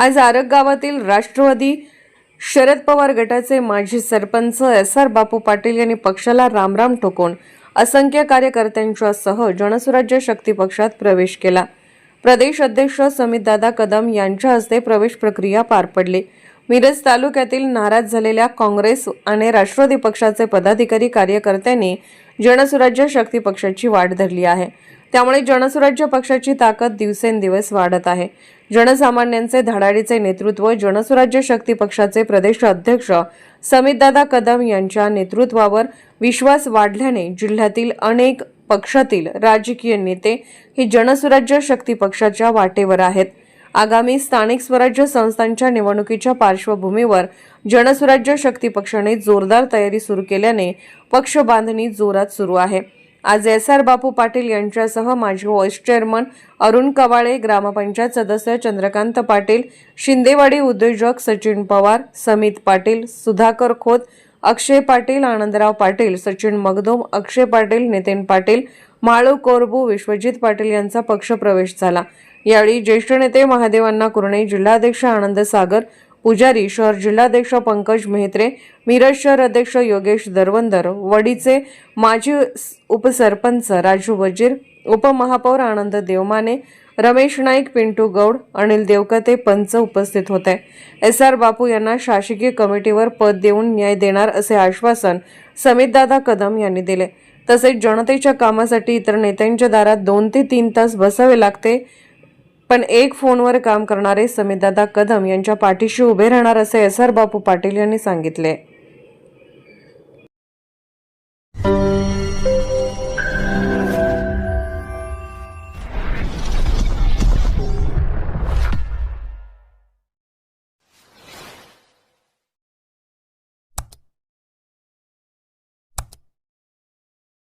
आज आरग गावातील राष्ट्रवादी शरद पवार गटाचे माजी सरपंच एस आर बापू पाटील यांनी पक्षाला रामराम ठोकून असंख्य कार्यकर्त्यांच्यासह जनसुराज्य शक्ती पक्षात प्रवेश केला. प्रदेश अध्यक्ष समितदादा कदम यांच्या हस्ते प्रवेश प्रक्रिया पार पडली. मिरज तालुक्यातील नाराज झालेल्या काँग्रेस आणि राष्ट्रवादी पक्षाचे पदाधिकारी कार्यकर्त्यांनी जनसुराज्य शक्ती पक्षाची वाट धरली आहे. त्यामुळे जनसुराज्य पक्षाची ताकद दिवसेंदिवस वाढत आहे. जनसामान्यांचे धडाडीचे नेतृत्व जनसुराज्य शक्ती पक्षाचे प्रदेश अध्यक्ष समितदादा कदम यांच्या नेतृत्वावर विश्वास वाढल्याने जिल्ह्यातील अनेक पक्षातील राजकीय नेते हे जनसुराज्य शक्ती पक्षाच्या वाटेवर आहेत. आगामी स्थानिक स्वराज्य संस्थांच्या निवडणुकीच्या पार्श्वभूमीवर जनस्वराज्य शक्ती पक्षाने जोरदार तयारी सुरू केल्याने पक्ष बांधणी जोरात सुरू आहे. आज एस आर बापू पाटील यांच्यासह माजी व्हाईस चेअरमन अरुण कवाळे ग्रामपंचायत सदस्य चंद्रकांत पाटील शिंदेवाडी उद्योजक सचिन पवार समित पाटील सुधाकर खोत अक्षय पाटील आनंदराव पाटील सचिन मगदोम अक्षय पाटील नितीन पाटील माळू कोरबू विश्वजित पाटील यांचा पक्ष प्रवेश झाला. यावेळी ज्येष्ठ नेते महादेवांना कुरणे जिल्हाध्यक्ष आनंद सागर पुजारी शहर जिल्हाध्यक्ष पंकज मेहत्रे मिरज शहर अध्यक्ष योगेश दरवंदर वडीचे माजी उपसरपंच राजू वजीर उपमहापौर आनंद देवमाने रमेश नाईक पिंटू गौड अनिल देवकते पंच उपस्थित होते. एस आर बापू यांना शासकीय कमिटीवर पद देऊन न्याय देणार असे आश्वासन समितदादा कदम यांनी दिले. तसेच जनतेच्या कामासाठी इतर नेत्यांच्या दारात दोन ते तीन तास बसावे लागते. पण एक फोनवर काम करणारे समितदादा कदम यांच्या पाठीशी उभे राहणार असे एस आर बापू पाटील यांनी सांगितले.